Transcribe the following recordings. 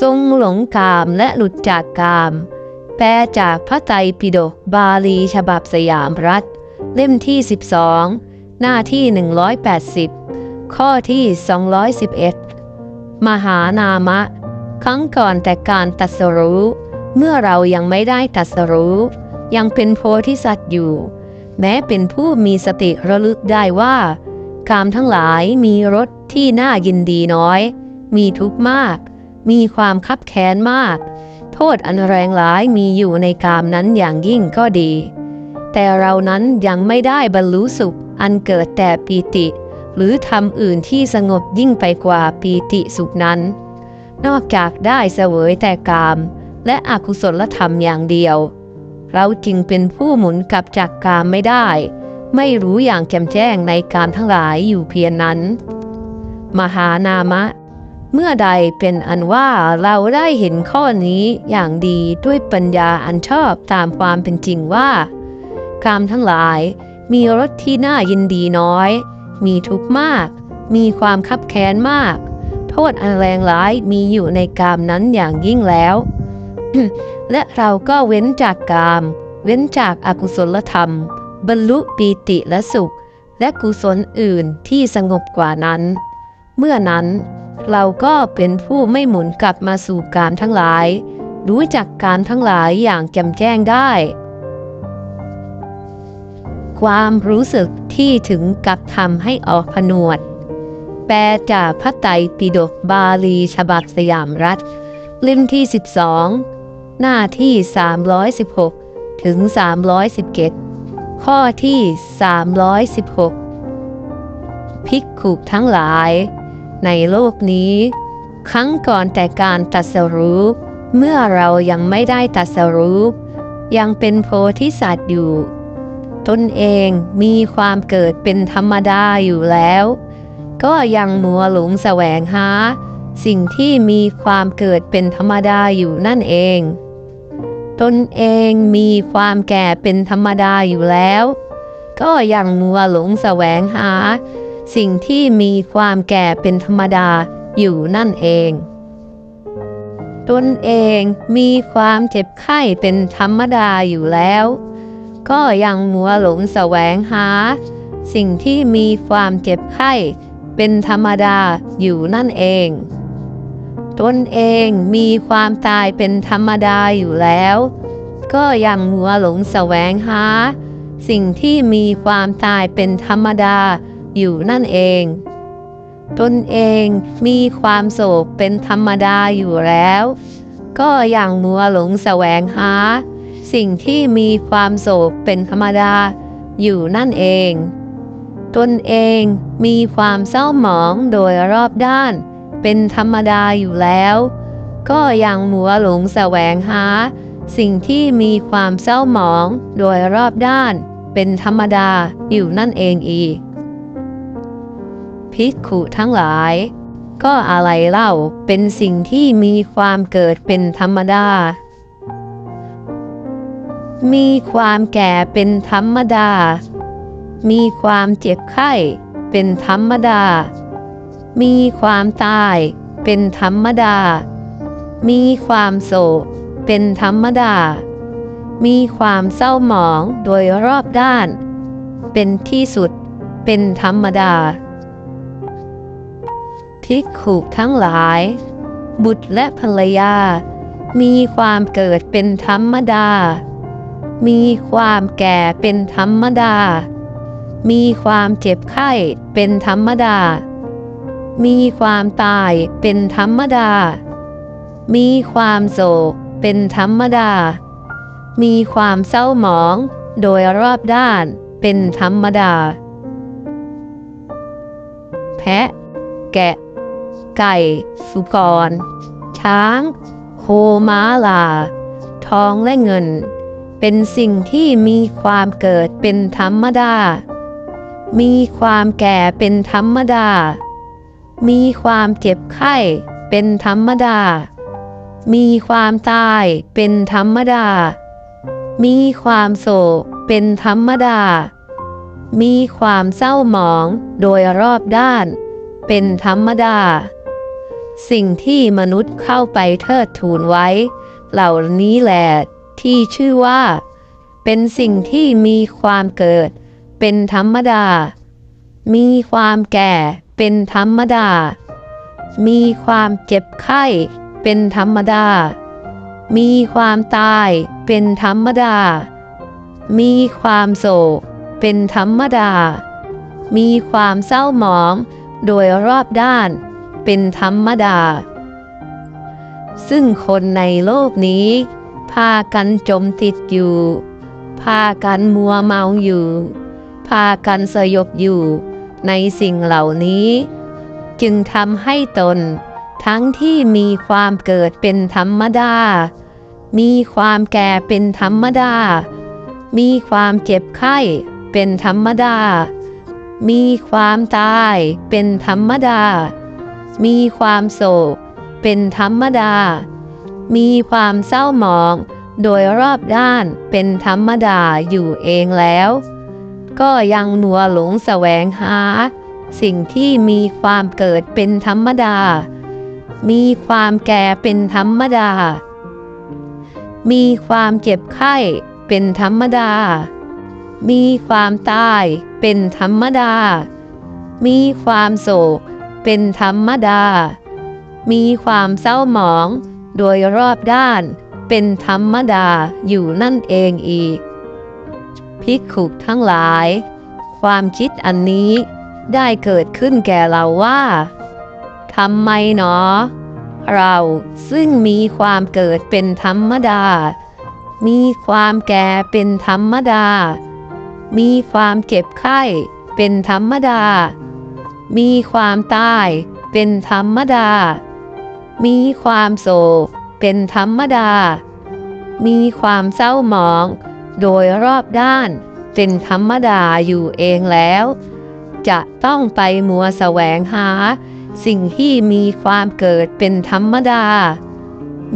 ทรงหลงกามและหลุดจากกาม แปลจากพระไตรปิฎกบาลีฉบับสยามรัฐ เล่มที่ 12 หน้าที่ 180 ข้อที่ 211 มหานามะ ครั้งก่อนแต่การตัสรู้ เมื่อเรายังไม่ได้ตัสรู้ ยังเป็นโพธิสัตว์อยู่ แม้เป็นผู้มีสติระลึกได้ว่ากามทั้งหลายมีรสที่น่ายินดีน้อย มีทุกข์มาก มีความคับแค้นมาก โทษอันแรงหลายมีอยู่ในกามนั้นอย่างยิ่งก็ดี แต่เรานั้นยังไม่ได้บรรลุสุขอันเกิดแต่ปีติ หรือทำอื่นที่สงบยิ่งไปกว่าปีติสุขนั้น นอกจากได้เสวยแต่กาม และอกุศลธรรมอย่างเดียว เราจึงเป็นผู้หมุนกลับจากกามไม่ได้ ไม่รู้อย่างแจ่มแจ้งในกามทั้งหลายอยู่เพียงนั้น มหานามะ เมื่อใดเป็นอันว่าเราได้เห็นข้อนี้อย่างดีด้วยปัญญาอันชอบตามความเป็นจริงว่ากามทั้งหลายมีรสที่น่ายินดีน้อย มีทุกข์มาก มีความคับแค้นมาก โทษอันแรงร้ายมีอยู่ในกามนั้นอย่างยิ่งแล้ว และเราก็เว้นจากกาม เว้นจากอากุศลธรรม บรรลุปีติและสุข และกุศลอื่นที่สงบกว่านั้น เมื่อนั้น เราก็เป็นผู้ไม่หมุนกลับมาสู่กามทั้งหลาย รู้จักการทั้งหลายอย่างแจ่มแจ้งได้ ความรู้สึกที่ถึงกับทำให้ออกผนวด แปลจากพระไตรปิฎกบาลีฉบับสยามรัฐ เล่มที่ 12 หน้าที่ 316 ถึง 317 ข้อที่ 316 ภิกขุทั้งหลาย ในโลกนี้ ครั้งก่อนแต่การตัสรู้เมื่อเรายังไม่ได้ตัสรู้ยังเป็นโพธิสัตว์อยู่ ตนเองมีความเกิดเป็นธรรมดาอยู่แล้ว ก็ยังมัวหลงแสวงหา สิ่งที่มีความเกิดเป็นธรรมดาอยู่นั่นเอง ตนเองมีความแก่เป็นธรรมดาอยู่แล้ว ก็ยังมัวหลงแสวงหา สิ่งที่มีความแก่เป็นธรรมดาอยู่นั่นเอง ตนเองมีความเจ็บไข้เป็นธรรมดาอยู่แล้ว ก็ยังมัวหลงแสวงหา สิ่งที่มีความเจ็บไข้เป็นธรรมดาอยู่นั่นเอง ตนเองมีความตายเป็นธรรมดาอยู่แล้ว ก็ยังมัวหลงแสวงหา สิ่งที่มีความตายเป็นธรรมดา อยู่นั่นเอง ตนเองมีความโศกเป็นธรรมดาอยู่แล้ว ก็ยังมัวหลงแสวงหา สิ่งที่มีความโศกเป็นธรรมดา อยู่นั่นเอง ตนเองมีความเศร้าหมองโดยรอบด้าน เป็นธรรมดาอยู่แล้ว ก็ยังมัวหลงแสวงหา สิ่งที่มีความเศร้าหมองโดยรอบด้านเป็นธรรมดาอยู่นั่นเองอีก ภิกขุทั้งหลาย ก็อะไรเล่าเป็นสิ่งที่มีความเกิดเป็นธรรมดา มีความแก่เป็นธรรมดา มีความเจ็บไข้เป็นธรรมดา มีความตายเป็นธรรมดา มีความโศกเป็นธรรมดา มีความเศร้าหมองโดยรอบด้าน เป็นที่สุดเป็นธรรมดา ภิกขุทั้งหลาย บุตรและภรรยา มีความเกิดเป็นธรรมดา มีความแก่เป็นธรรมดา มีความเจ็บไข้เป็นธรรมดา มีความตายเป็นธรรมดา มีความโศกเป็นธรรมดา มีความเศร้าหมองโดยรอบด้านเป็นธรรมดา แพะ แกะ ไก่ สุกร ช้าง โคม้าลา ทองและเงิน เป็นสิ่งที่มีความเกิดเป็นธรรมดา มีความแก่เป็นธรรมดา มีความเจ็บไข้เป็นธรรมดา มีความตายเป็นธรรมดา มีความโศกเป็นธรรมดา มีความเศร้าหมองโดยรอบด้าน เป็นธรรมดา สิ่งที่มนุษย์เข้าไปเทิดทูนไว้ เหล่านี้แหละที่ชื่อว่า เป็นสิ่งที่มีความเกิด เป็นธรรมดา มีความแก่เป็นธรรมดา มีความเจ็บไข้เป็นธรรมดา มีความตายเป็นธรรมดา มีความโศกเป็นธรรมดา มีความเศร้าหมองโดยรอบด้าน เป็นธรรมดา ซึ่งคนในโลกนี้ พากันจมติดอยู่ พากันมัวเมาอยู่ พากันสยบอยู่ ในสิ่งเหล่านี้ จึงทำให้ตน ทั้งที่มีความเกิดเป็นธรรมดา มีความแก่เป็นธรรมดา มีความเจ็บไข้เป็นธรรมดามีความตายเป็นธรรมดา มีความโศก เป็นธรรมดา มีความเศร้าหมอง โดยรอบด้านเป็นธรรมดาอยู่เองแล้ว ก็ยังมัวหลงแสวงหา สิ่งที่มีความเกิดเป็นธรรมดา มีความแก่เป็นธรรมดา มีความเจ็บไข้เป็นธรรมดา มีความตายเป็นธรรมดา มีความโศก เป็นธรรมดา มีความเศร้าหมองโดยรอบด้านเป็นธรรมดาอยู่นั่นเองอีกภิกขุทั้งหลาย ความคิดอันนี้ได้เกิดขึ้นแก่เราว่าทำไมหนอ เราซึ่งมีความเกิดเป็นธรรมดา มีความแก่เป็นธรรมดา มีความเจ็บไข้เป็นธรรมดา มีความตายเป็นธรรมดา มีความโศกเป็นธรรมดา มีความเศร้าหมอง โดยรอบด้านเป็นธรรมดาอยู่เองแล้ว จะต้องไปมัวแสวงหา สิ่งที่มีความเกิดเป็นธรรมดา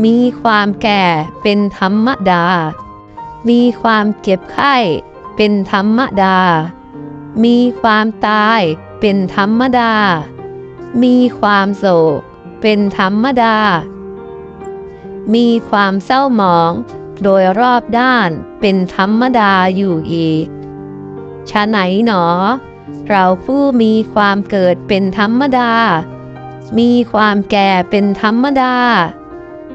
มีความแก่เป็นธรรมดา มีความเจ็บไข้เป็นธรรมดา มีความตาย เป็นธรรมดา มีความโศก เป็นธรรมดา มีความเศร้าหมอง โดยรอบด้านเป็นธรรมดาอยู่อีกชะไหนหนอ เราผู้มีความเกิดเป็นธรรมดา มีความแก่เป็นธรรมดา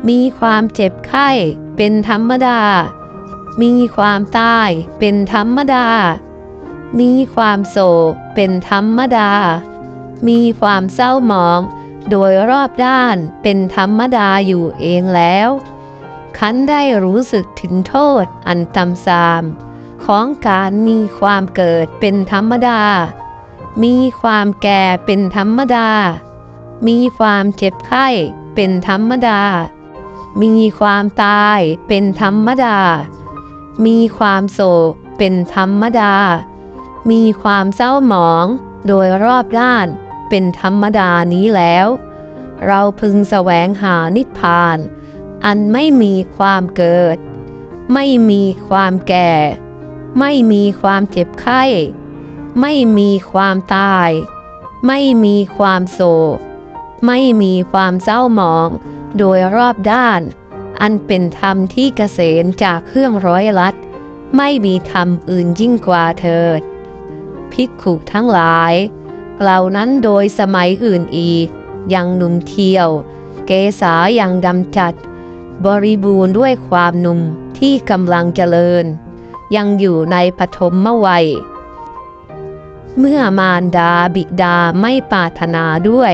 มีความเจ็บไข้เป็นธรรมดา มีความตายเป็นธรรมดา มีความโศกเป็นธรรมดา มีความเศร้าหมอง โดยรอบด้านเป็นธรรมดาอยู่เองแล้วขันได้รู้สึกถึงโทษอันตำซาม ของการมีความเกิดเป็นธรรมดา มีความแก่เป็นธรรมดา มีความเจ็บไข้เป็นธรรมดา มีความตายเป็นธรรมดา มีความโศกเป็นธรรมดา มีความเศร้าหมองโดยรอบด้านเป็นธรรมดานี้แล้ว เราพึงแสวงหานิพพาน อันไม่มีความเกิด ไม่มีความแก่ ไม่มีความเจ็บไข้ ไม่มีความตาย ไม่มีความโศก ไม่มีความเศร้าหมอง โดยรอบด้าน อันเป็นธรรมที่เกษมจากเครื่องร้อยลัด ไม่มีธรรมอื่นยิ่งกว่าเถิด ภิกขุทั้งหลายเหล่านั้นโดยสมัยอื่นอีก ยังหนุ่มเที่ยว เกษายังดำจัด บริบูรณ์ด้วยความหนุ่มที่กำลังเจริญ ยังอยู่ในปฐมวัย เมื่อมารดาบิดาไม่ปรารถนาด้วย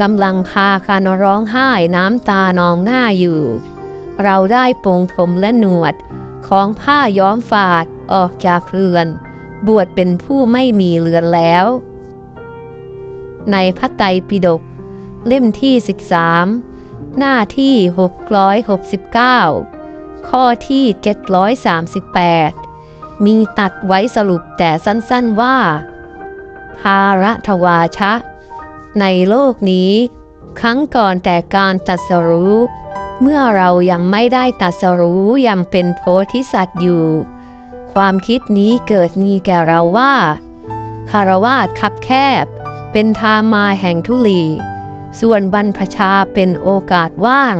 กำลังพากันร้องไห้น้ำตานองหน้าอยู่ เราได้ปรงผมและหนวดของผ้าย้อมฝาดออกจากเรือน บวชเป็นผู้ไม่มีเรือนแล้ว ในพระไตรปิฎกเล่มที่ 13 หน้าที่ 669 ข้อที่ 738 มีตัดไว้สรุปแต่สั้นๆว่า ภาระทวาชะ ในโลกนี้ ครั้งก่อนแต่การตรัสรู้ เมื่อเรายังไม่ได้ตรัสรู้ยังเป็นโพธิสัตว์อยู่ ความคิดนี้เกิดมีแก่เราว่าคารวาสคับแคบ เป็นทามาแห่งทุลี ส่วนบรรพชาเป็นโอกาสว่าง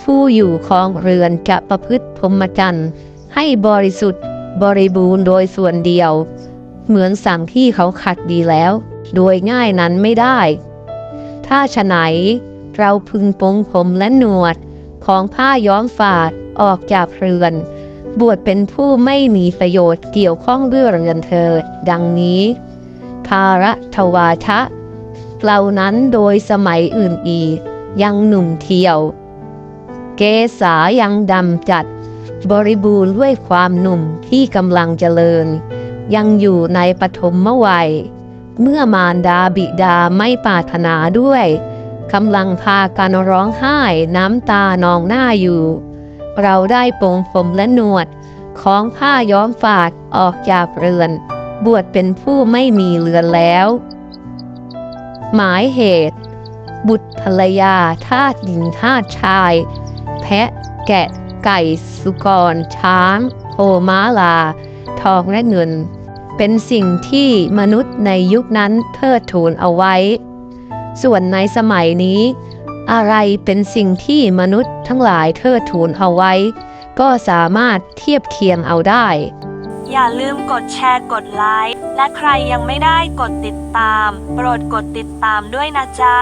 ผู้อยู่ครองเรือนจะประพฤติพรหมจรรย์ให้บริสุทธิ์บริบูรณ์โดยส่วนเดียว เหมือนสั่งที่เขาขัดดีแล้ว โดยง่ายนั้นไม่ได้ ถ้าฉะไหน เราพึงปงผมและหนวดของผ้าย้อมฝาดออกจากเรือน บวชเป็นผู้ไม่มีประโยชน์เกี่ยวข้องด้วยเรือนเถิดดังนี้ภาระทวาชะเหล่านั้นโดยสมัยอื่นอีก ยังหนุ่มเที่ยว เกษายังดำจัด บริบูรณ์ด้วยความหนุ่มที่กำลังเจริญ ยังอยู่ในปฐมวัย เมื่อมารดาบิดาไม่ปรารถนาด้วยกำลังพากันร้องไห้น้ำตานองหน้าอยู่ เราได้ปรงผมและหนวด ของผ้าย้อมฝาดออกจากเรือน บวชเป็นผู้ไม่มีเรือนแล้ว หมายเหตุ บุตรภรรยาทาสหญิงทาสชาย แพะแกะไก่สุกร ช้างโคม้าลา ทองและเงิน เป็นสิ่งที่มนุษย์ในยุคนั้นเทิดทูนเอาไว้ ส่วนในสมัยนี้ อะไรเป็นสิ่งที่มนุษย์ทั้งหลายเทิดทูนเอาไว้ ก็สามารถเทียบเคียงเอาได้ อย่าลืมกดแชร์กดไลค์และใครยังไม่ได้กดติดตาม โปรดกดติดตามด้วยนะจ๊ะ